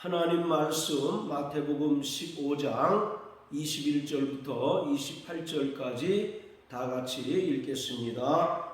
하나님 말씀 마태복음 15장 21절부터 28절까지 다 같이 읽겠습니다.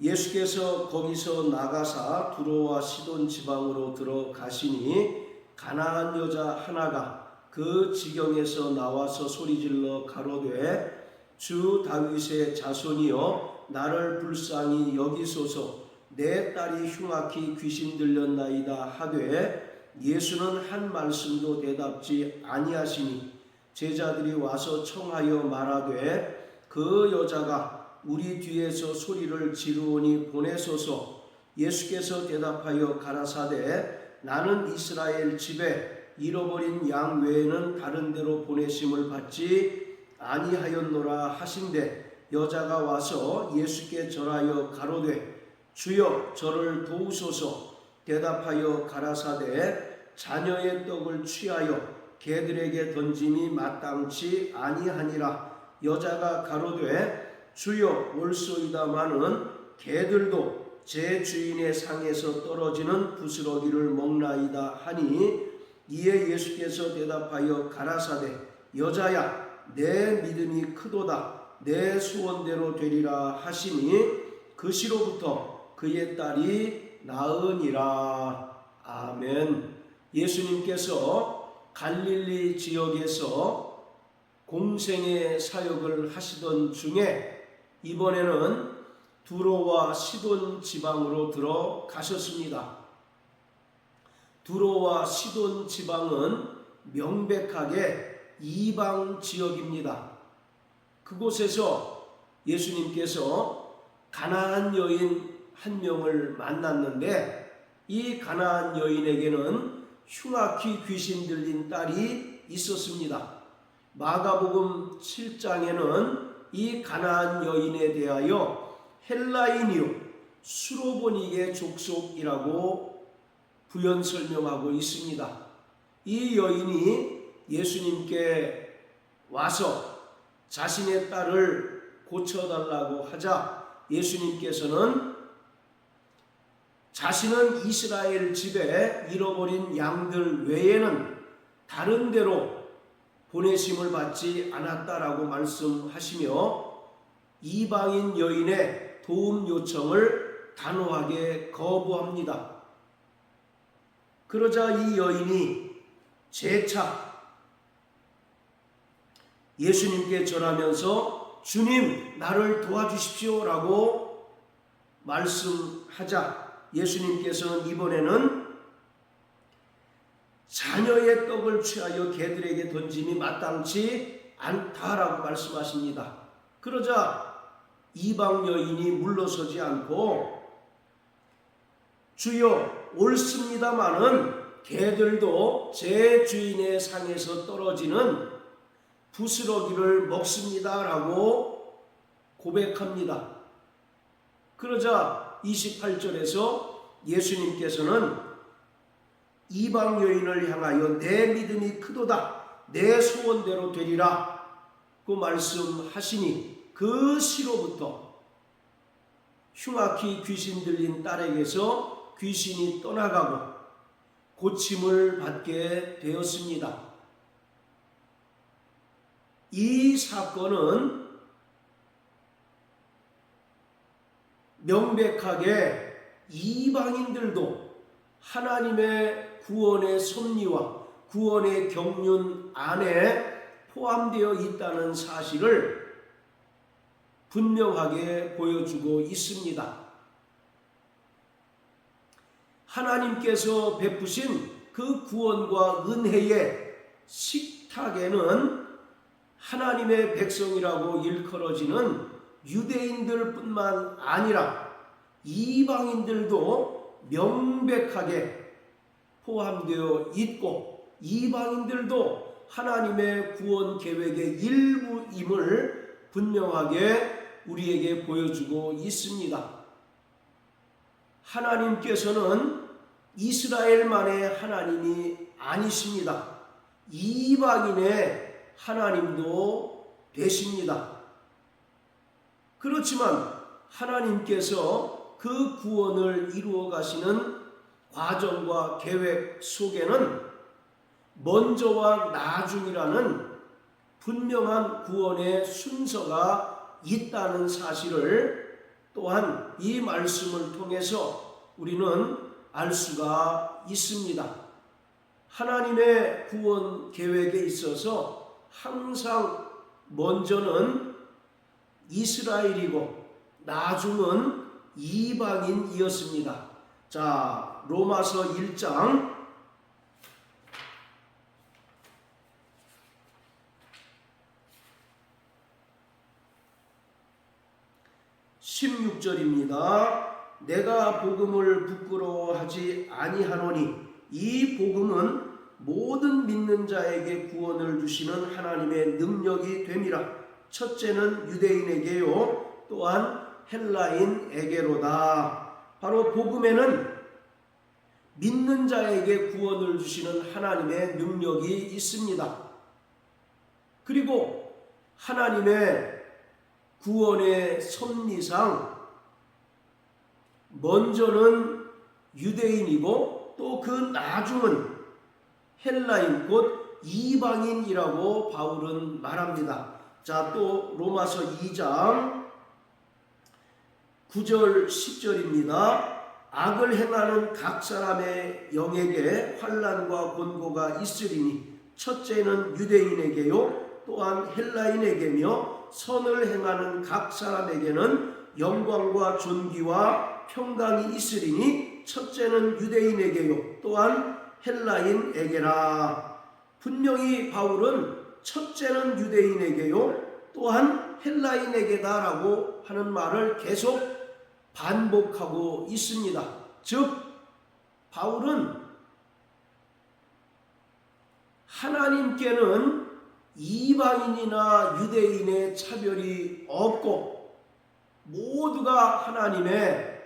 예수께서 거기서 나가사 두로와 시돈 지방으로 들어가시니 가나안 여자 하나가 그 지경에서 나와서 소리질러 가로되 주 다윗의 자손이여 나를 불쌍히 여기소서 내 딸이 흉악히 귀신 들렸나이다 하되 예수는 한 말씀도 대답지 아니하시니 제자들이 와서 청하여 말하되 그 여자가 우리 뒤에서 소리를 지르오니 보내소서. 예수께서 대답하여 가라사대 나는 이스라엘 집에 잃어버린 양 외에는 다른 데로 보내심을 받지 아니하였노라 하신대. 여자가 와서 예수께 절하여 가로되 주여 저를 도우소서. 대답하여 가라사대 자녀의 떡을 취하여 개들에게 던짐이 마땅치 아니하니라. 여자가 가로되 주여 올소이다마는 개들도 제 주인의 상에서 떨어지는 부스러기를 먹나이다 하니 이에 예수께서 대답하여 가라사대 여자야 내 믿음이 크도다. 내 소원대로 되리라 하시니 그 시로부터 그의 딸이 나으니라. 아멘 예수님께서 갈릴리 지역에서 공생의 사역을 하시던 중에 이번에는 두로와 시돈 지방으로 들어가셨습니다. 두로와 시돈 지방은 명백하게 이방 지역입니다. 그곳에서 예수님께서 가나안 여인 한 명을 만났는데 이 가나안 여인에게는 흉악히 귀신 들린 딸이 있었습니다. 마가복음 7장에는 이 가나안 여인에 대하여 헬라인이요 수로보닉의 족속이라고 부연 설명하고 있습니다. 이 여인이 예수님께 와서 자신의 딸을 고쳐달라고 하자 예수님께서는 자신은 이스라엘 집에 잃어버린 양들 외에는 다른 데로 보내심을 받지 않았다라고 말씀하시며 이방인 여인의 도움 요청을 단호하게 거부합니다. 그러자 이 여인이 재차 예수님께 절하면서 주님 나를 도와주십시오라고 말씀하자 예수님께서는 이번에는 자녀의 떡을 취하여 개들에게 던짐이 마땅치 않다라고 말씀하십니다. 그러자 이방 여인이 물러서지 않고 주여 옳습니다마는 개들도 제 주인의 상에서 떨어지는 부스러기를 먹습니다라고 고백합니다. 그러자 28절에서 예수님께서는 이방 여인을 향하여 내 믿음이 크도다 내 소원대로 되리라 그 말씀하시니 그 시로부터 흉악히 귀신 들린 딸에게서 귀신이 떠나가고 고침을 받게 되었습니다. 이 사건은 명백하게 이방인들도 하나님의 구원의 섭리와 구원의 경륜 안에 포함되어 있다는 사실을 분명하게 보여주고 있습니다. 하나님께서 베푸신 그 구원과 은혜의 식탁에는 하나님의 백성이라고 일컬어지는 유대인들뿐만 아니라 이방인들도 명백하게 포함되어 있고 이방인들도 하나님의 구원 계획의 일부임을 분명하게 우리에게 보여주고 있습니다. 하나님께서는 이스라엘만의 하나님이 아니십니다. 이방인의 하나님도 되십니다. 그렇지만 하나님께서 그 구원을 이루어 가시는 과정과 계획 속에는 먼저와 나중이라는 분명한 구원의 순서가 있다는 사실을 또한 이 말씀을 통해서 우리는 알 수가 있습니다. 하나님의 구원 계획에 있어서 항상 먼저는 이스라엘이고 나중은 이방인이었습니다. 자, 로마서 1장 16절입니다. 내가 복음을 부끄러워하지 아니하노니 이 복음은 모든 믿는 자에게 구원을 주시는 하나님의 능력이 됨이라. 첫째는 유대인에게요, 또한 헬라인에게로다. 바로 복음에는 믿는 자에게 구원을 주시는 하나님의 능력이 있습니다. 그리고 하나님의 구원의 섭리상 먼저는 유대인이고 또 그 나중은 헬라인 곧 이방인이라고 바울은 말합니다. 자, 또 로마서 2장 9절 10절입니다. 악을 행하는 각 사람의 영에게 환란과 곤고가 있으리니 첫째는 유대인에게요 또한 헬라인에게며 선을 행하는 각 사람에게는 영광과 존귀와 평강이 있으리니 첫째는 유대인에게요 또한 헬라인에게라 분명히 바울은 첫째는 유대인에게요 또한 헬라인에게다라고 하는 말을 계속 반복하고 있습니다. 즉 바울은 하나님께는 이방인이나 유대인의 차별이 없고 모두가 하나님의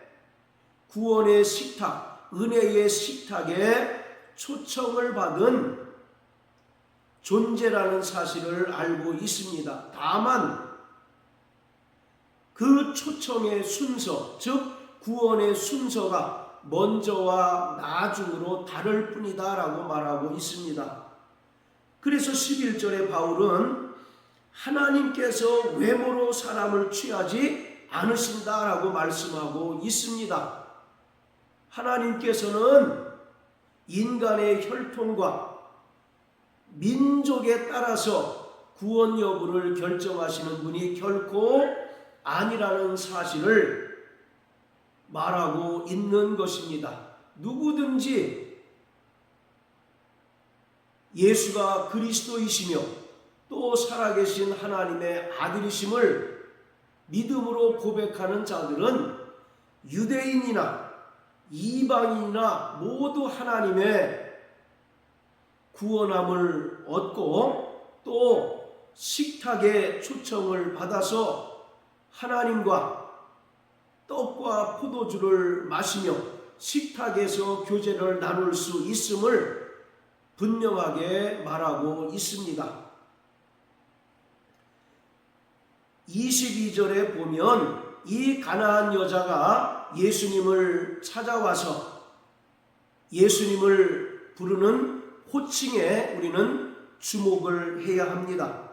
구원의 식탁, 은혜의 식탁에 초청을 받은 존재라는 사실을 알고 있습니다. 다만 그 초청의 순서, 즉 구원의 순서가 먼저와 나중으로 다를 뿐이다라고 말하고 있습니다. 그래서 11절에 바울은 하나님께서 외모로 사람을 취하지 않으신다라고 말씀하고 있습니다. 하나님께서는 인간의 혈통과 민족에 따라서 구원 여부를 결정하시는 분이 결코 아니라는 사실을 말하고 있는 것입니다. 누구든지 예수가 그리스도이시며 또 살아계신 하나님의 아들이심을 믿음으로 고백하는 자들은 유대인이나 이방인이나 모두 하나님의 구원함을 얻고 또 식탁의 초청을 받아서 하나님과 떡과 포도주를 마시며 식탁에서 교제를 나눌 수 있음을 분명하게 말하고 있습니다. 22절에 보면 이 가나안 여자가 예수님을 찾아와서 예수님을 부르는 호칭에 우리는 주목을 해야 합니다.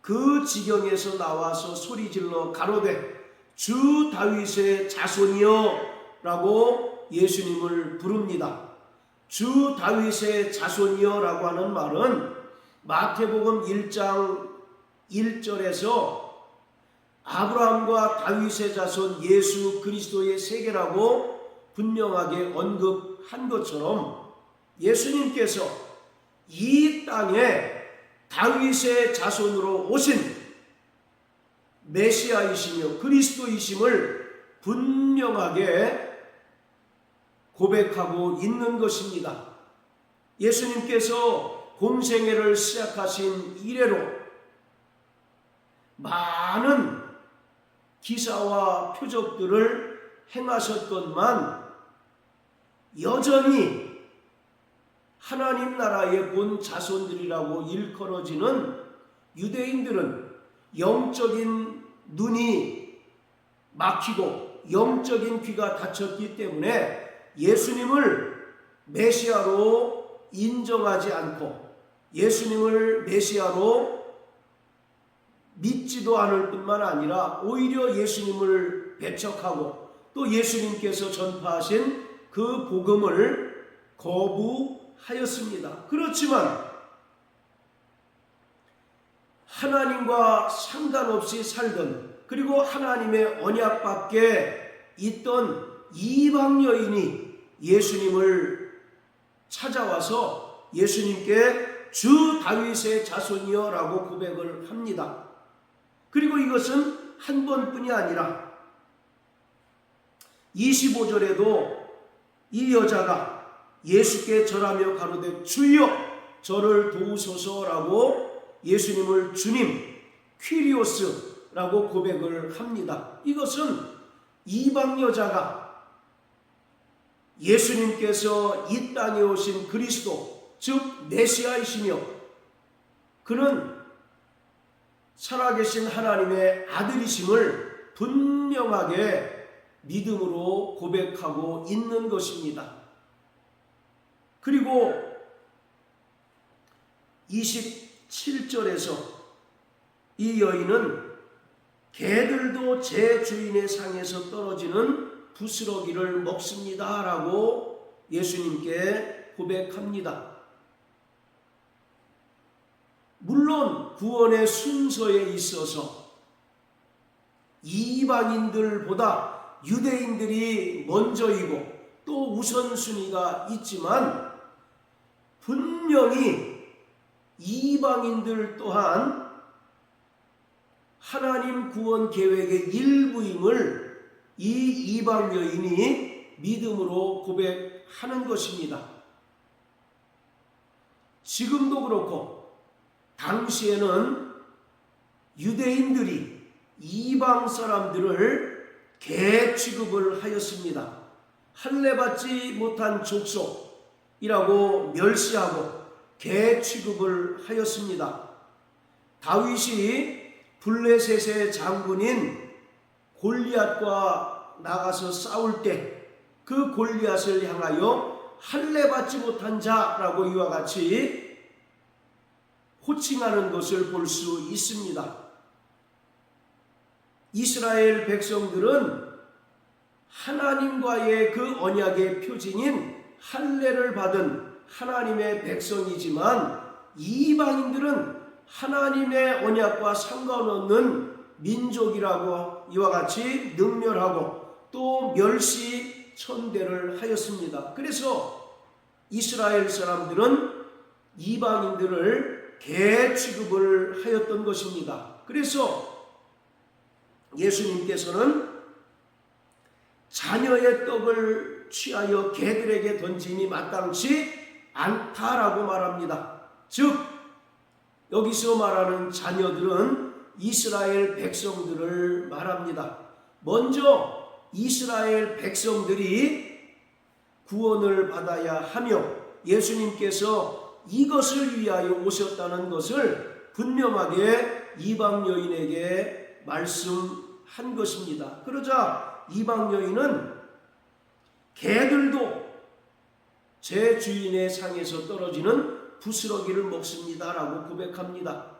그 지경에서 나와서 소리질러 가로되 주 다윗의 자손이여 라고 예수님을 부릅니다. 주 다윗의 자손이여 라고 하는 말은 마태복음 1장 1절에서 아브라함과 다윗의 자손 예수 그리스도의 세계라고 분명하게 언급한 것처럼 예수님께서 이 땅에 다윗의 자손으로 오신 메시아이시며 그리스도이심을 분명하게 고백하고 있는 것입니다. 예수님께서 공생애를 시작하신 이래로 많은 기사와 표적들을 행하셨건만 여전히 하나님 나라의 본 자손들이라고 일컬어지는 유대인들은 영적인 눈이 막히고 영적인 귀가 닫혔기 때문에 예수님을 메시아로 인정하지 않고 예수님을 메시아로 믿지도 않을 뿐만 아니라 오히려 예수님을 배척하고 또 예수님께서 전파하신 그 복음을 거부 하였습니다. 그렇지만 하나님과 상관없이 살던 그리고 하나님의 언약 밖에 있던 이방 여인이 예수님을 찾아와서 예수님께 주 다윗의 자손이여라고 고백을 합니다. 그리고 이것은 한 번뿐이 아니라 25절에도 이 여자가 예수께 절하며 가로되 주여 저를 도우소서라고 예수님을 주님 퀴리오스라고 고백을 합니다. 이것은 이방 여자가 예수님께서 이 땅에 오신 그리스도 즉 메시아이시며 그는 살아계신 하나님의 아들이심을 분명하게 믿음으로 고백하고 있는 것입니다. 그리고 27절에서 이 여인은 개들도 제 주인의 상에서 떨어지는 부스러기를 먹습니다. 라고 예수님께 고백합니다. 물론 구원의 순서에 있어서 이방인들보다 유대인들이 먼저이고 또 우선순위가 있지만 분명히 이방인들 또한 하나님 구원 계획의 일부임을 이 이방 여인이 믿음으로 고백하는 것입니다. 지금도 그렇고 당시에는 유대인들이 이방 사람들을 개 취급을 하였습니다. 할례 받지 못한 족속 이라고 멸시하고 개 취급을 하였습니다. 다윗이 블레셋의 장군인 골리앗과 나가서 싸울 때 그 골리앗을 향하여 할례 받지 못한 자라고 이와 같이 호칭하는 것을 볼 수 있습니다. 이스라엘 백성들은 하나님과의 그 언약의 표징인 할례를 받은 하나님의 백성이지만 이방인들은 하나님의 언약과 상관없는 민족이라고 이와 같이 능멸하고 또 멸시 천대를 하였습니다. 그래서 이스라엘 사람들은 이방인들을 개 취급을 하였던 것입니다. 그래서 예수님께서는 자녀의 떡을 취하여 개들에게 던짐이 마땅치 않다라고 말합니다. 즉 여기서 말하는 자녀들은 이스라엘 백성들을 말합니다. 먼저 이스라엘 백성들이 구원을 받아야 하며 예수님께서 이것을 위하여 오셨다는 것을 분명하게 이방 여인에게 말씀한 것입니다. 그러자 이방 여인은 개들도 제 주인의 상에서 떨어지는 부스러기를 먹습니다라고 고백합니다.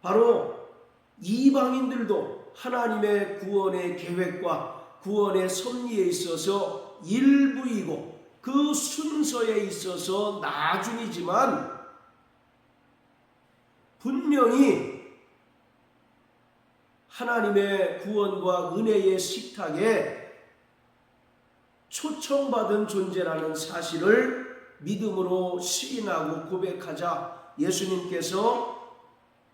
바로 이방인들도 하나님의 구원의 계획과 구원의 섭리에 있어서 일부이고 그 순서에 있어서 나중이지만 분명히 하나님의 구원과 은혜의 식탁에 초청받은 존재라는 사실을 믿음으로 시인하고 고백하자 예수님께서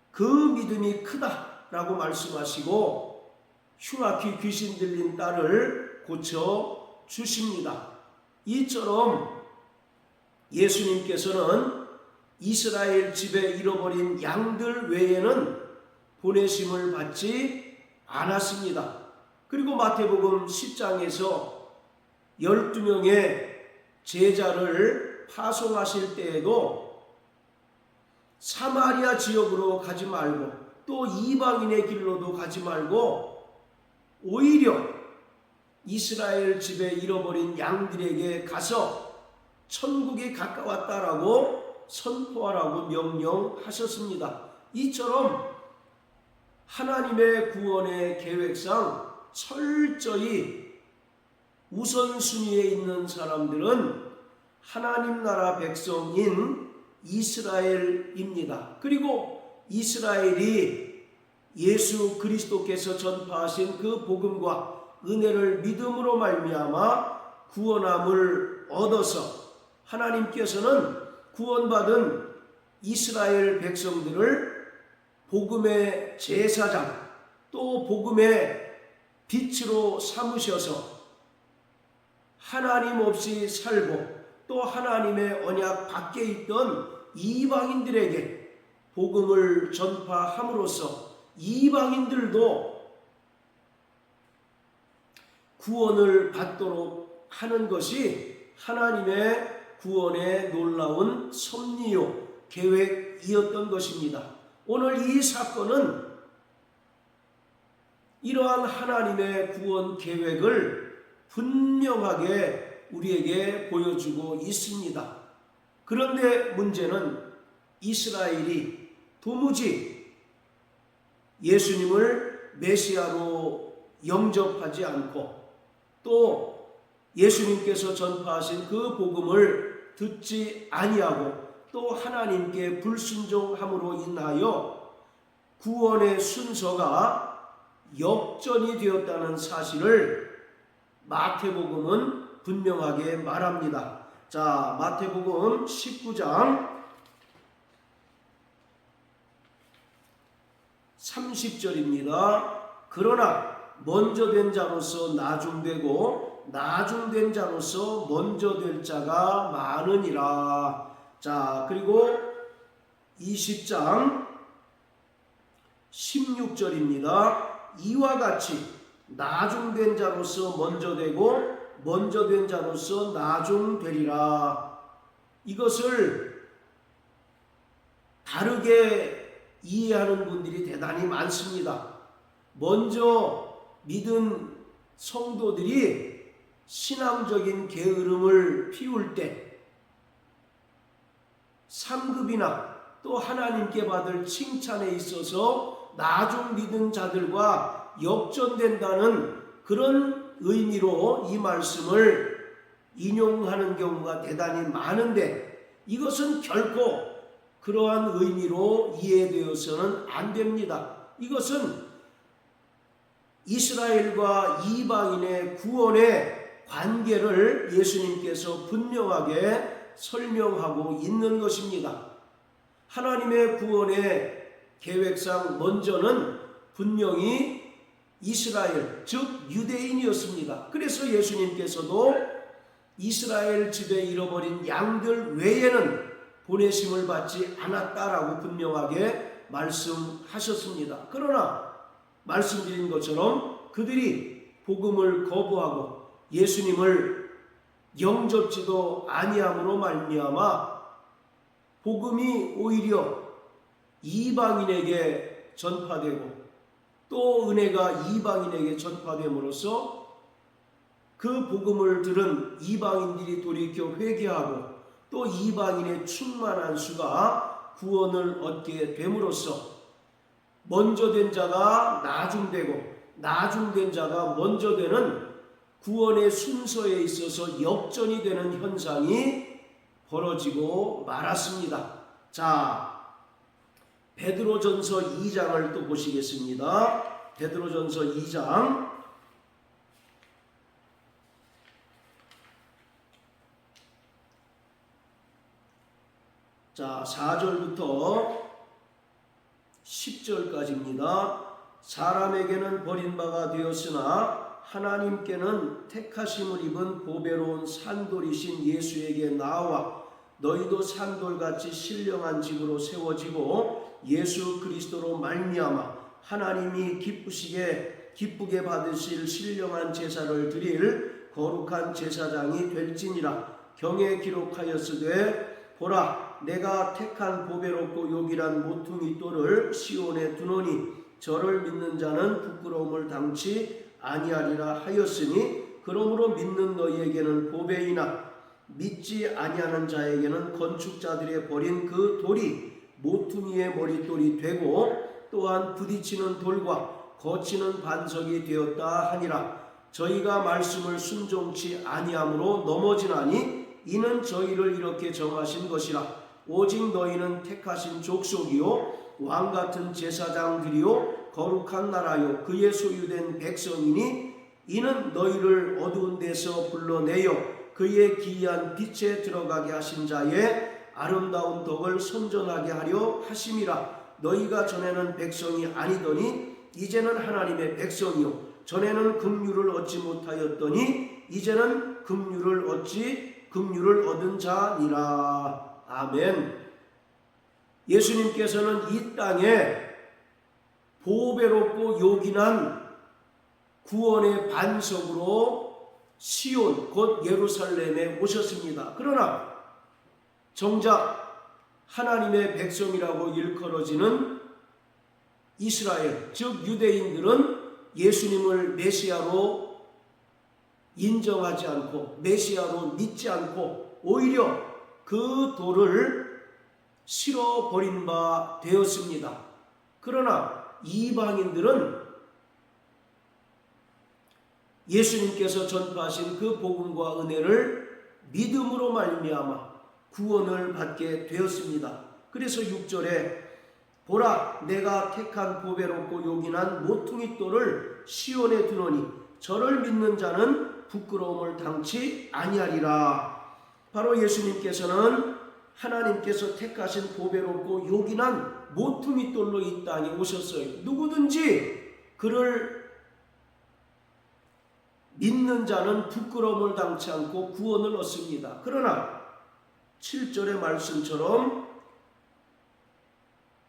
그 믿음이 크다라고 말씀하시고 흉악히 귀신 들린 딸을 고쳐 주십니다. 이처럼 예수님께서는 이스라엘 집에 잃어버린 양들 외에는 보내심을 받지 않았습니다. 그리고 마태복음 10장에서 12명의 제자를 파송하실 때에도 사마리아 지역으로 가지 말고 또 이방인의 길로도 가지 말고 오히려 이스라엘 집에 잃어버린 양들에게 가서 천국이 가까웠다라고 선포하라고 명령하셨습니다. 이처럼 하나님의 구원의 계획상 철저히 우선순위에 있는 사람들은 하나님 나라 백성인 이스라엘입니다. 그리고 이스라엘이 예수 그리스도께서 전파하신 그 복음과 은혜를 믿음으로 말미암아 구원함을 얻어서 하나님께서는 구원받은 이스라엘 백성들을 복음의 제사장 또 복음의 빛으로 삼으셔서 하나님 없이 살고 또 하나님의 언약 밖에 있던 이방인들에게 복음을 전파함으로써 이방인들도 구원을 받도록 하는 것이 하나님의 구원의 놀라운 섭리요 계획이었던 것입니다. 오늘 이 사건은 이러한 하나님의 구원 계획을 분명하게 우리에게 보여주고 있습니다. 그런데 문제는 이스라엘이 도무지 예수님을 메시아로 영접하지 않고 또 예수님께서 전파하신 그 복음을 듣지 아니하고 또 하나님께 불순종함으로 인하여 구원의 순서가 역전이 되었다는 사실을 마태복음은 분명하게 말합니다. 자, 마태복음 19장 30절입니다. 그러나 먼저 된 자로서 나중되고 나중된 자로서 먼저 될 자가 많으니라. 자, 그리고 20장 16절입니다. 이와 같이 나중된 자로서 먼저 되고 먼저 된 자로서 나중되리라. 이것을 다르게 이해하는 분들이 대단히 많습니다. 먼저 믿은 성도들이 신앙적인 게으름을 피울 때 상급이나 또 하나님께 받을 칭찬에 있어서 나중 믿은 자들과 역전된다는 그런 의미로 이 말씀을 인용하는 경우가 대단히 많은데 이것은 결코 그러한 의미로 이해되어서는 안 됩니다. 이것은 이스라엘과 이방인의 구원의 관계를 예수님께서 분명하게 설명하고 있는 것입니다. 하나님의 구원의 계획상 먼저는 분명히 이스라엘, 즉 유대인이었습니다. 그래서 예수님께서도 이스라엘 집에 잃어버린 양들 외에는 보내심을 받지 않았다라고 분명하게 말씀하셨습니다. 그러나 말씀드린 것처럼 그들이 복음을 거부하고 예수님을 영접지도 아니함으로 말미암아 복음이 오히려 이방인에게 전파되고 또 은혜가 이방인에게 전파됨으로써 그 복음을 들은 이방인들이 돌이켜 회개하고 또 이방인의 충만한 수가 구원을 얻게 됨으로써 먼저 된 자가 나중되고 나중된 자가 먼저 되는 구원의 순서에 있어서 역전이 되는 현상이 벌어지고 말았습니다. 자, 베드로전서 2장을 또 보시겠습니다. 베드로전서 2장 자, 4절부터 10절까지입니다. 사람에게는 버림바가 되었으나 하나님께는 택하심을 입은 보배로운 산돌이신 예수에게 나와 너희도 산돌같이 신령한 집으로 세워지고 예수 그리스도로 말미암아 하나님이 기쁘시게 기쁘게 받으실 신령한 제사를 드릴 거룩한 제사장이 될지니라. 경에 기록하였으되 보라 내가 택한 보배롭고 요기란 모퉁이 돌을 시온에 두노니 저를 믿는 자는 부끄러움을 당치 아니하리라 하였으니 그러므로 믿는 너희에게는 보배이나 믿지 아니하는 자에게는 건축자들의 버린 그 돌이 모퉁이의 머릿돌이 되고 또한 부딪히는 돌과 거치는 반석이 되었다 하니라. 저희가 말씀을 순종치 아니함으로 넘어지나니 이는 저희를 이렇게 정하신 것이라. 오직 너희는 택하신 족속이요 왕 같은 제사장들이요 거룩한 나라요 그의 소유된 백성이니 이는 너희를 어두운 데서 불러내어 그의 기이한 빛에 들어가게 하신 자의 아름다운 덕을 선전하게 하려 하심이라. 너희가 전에는 백성이 아니더니 이제는 하나님의 백성이요. 전에는 긍휼을 얻지 못하였더니 이제는 긍휼을 얻지 긍휼을 얻은 자니라. 아멘. 예수님께서는 이 땅에 보배롭고 요긴한 구원의 반석으로 시온 곧 예루살렘에 오셨습니다. 그러나 정작 하나님의 백성이라고 일컬어지는 이스라엘 즉 유대인들은 예수님을 메시아로 인정하지 않고 메시아로 믿지 않고 오히려 그 돌을 실어 버린 바 되었습니다. 그러나 이방인들은 예수님께서 전파하신 그 복음과 은혜를 믿음으로 말미암아 구원을 받게 되었습니다. 그래서 6절에 보라 내가 택한 보배롭고 요긴한 모퉁이 돌을 시온에 두노니 저를 믿는 자는 부끄러움을 당치 아니하리라. 바로 예수님께서는 하나님께서 택하신 보배롭고 요긴한 모퉁이 돌로 이 땅에 오셨어요. 누구든지 그를 믿는 자는 부끄러움을 당치 않고 구원을 얻습니다. 그러나 7절의 말씀처럼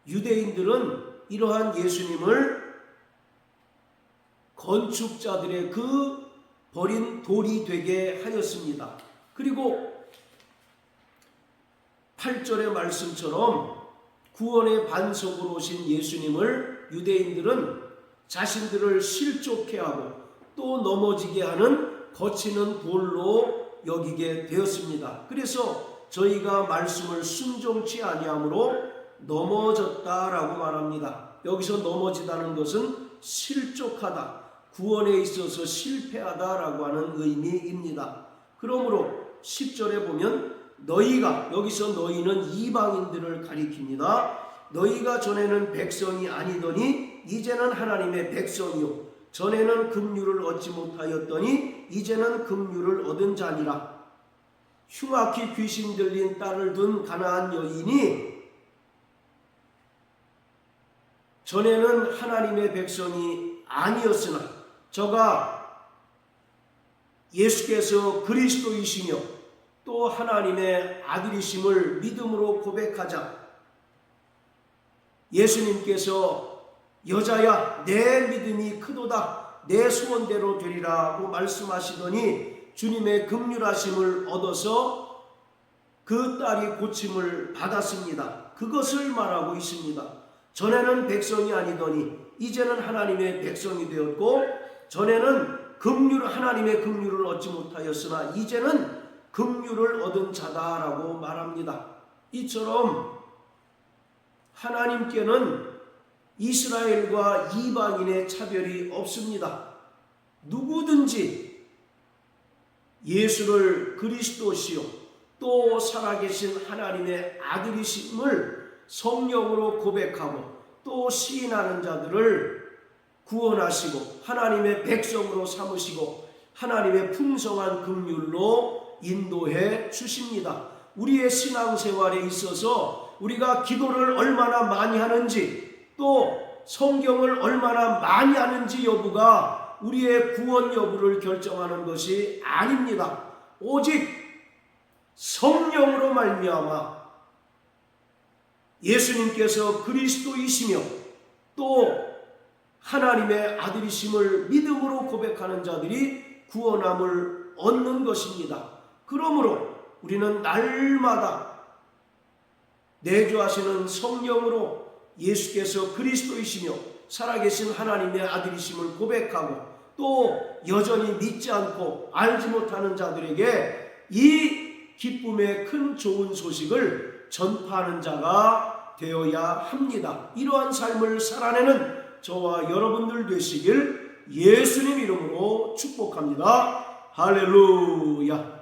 유대인들은 이러한 예수님을 건축자들의 그 버린 돌이 되게 하였습니다. 그리고 8절의 말씀처럼 구원의 반석으로 오신 예수님을 유대인들은 자신들을 실족해 하고 또 넘어지게 하는 거치는 돌로 여기게 되었습니다. 그래서 저희가 말씀을 순종치 아니함으로 넘어졌다라고 말합니다. 여기서 넘어지다는 것은 실족하다, 구원에 있어서 실패하다라고 하는 의미입니다. 그러므로 10절에 보면 너희가 여기서 너희는 이방인들을 가리킵니다. 너희가 전에는 백성이 아니더니 이제는 하나님의 백성이요 전에는 긍휼을 얻지 못하였더니 이제는 긍휼을 얻은 자니라. 흉악히 귀신 들린 딸을 둔 가나안 여인이 전에는 하나님의 백성이 아니었으나 저가 예수께서 그리스도이시며 또 하나님의 아들이심을 믿음으로 고백하자 예수님께서 여자야 내 믿음이 크도다 내 소원대로 되리라고 말씀하시더니 주님의 긍휼하심을 얻어서 그 딸이 고침을 받았습니다. 그것을 말하고 있습니다. 전에는 백성이 아니더니 이제는 하나님의 백성이 되었고 전에는 긍휼 하나님의 긍휼을 얻지 못하였으나 이제는 긍휼을 얻은 자다라고 말합니다. 이처럼 하나님께는 이스라엘과 이방인의 차별이 없습니다. 누구든지 예수를 그리스도시요 또 살아계신 하나님의 아들이심을 성령으로 고백하고 또 시인하는 자들을 구원하시고 하나님의 백성으로 삼으시고 하나님의 풍성한 긍휼로 인도해 주십니다. 우리의 신앙생활에 있어서 우리가 기도를 얼마나 많이 하는지 또 성경을 얼마나 많이 하는지 여부가 우리의 구원 여부를 결정하는 것이 아닙니다. 오직 성령으로 말미암아 예수님께서 그리스도이시며 또 하나님의 아들이심을 믿음으로 고백하는 자들이 구원함을 얻는 것입니다. 그러므로 우리는 날마다 내주하시는 성령으로 예수께서 그리스도이시며 살아계신 하나님의 아들이심을 고백하고 또 여전히 믿지 않고 알지 못하는 자들에게 이 기쁨의 큰 좋은 소식을 전파하는 자가 되어야 합니다. 이러한 삶을 살아내는 저와 여러분들 되시길 예수님 이름으로 축복합니다. 할렐루야.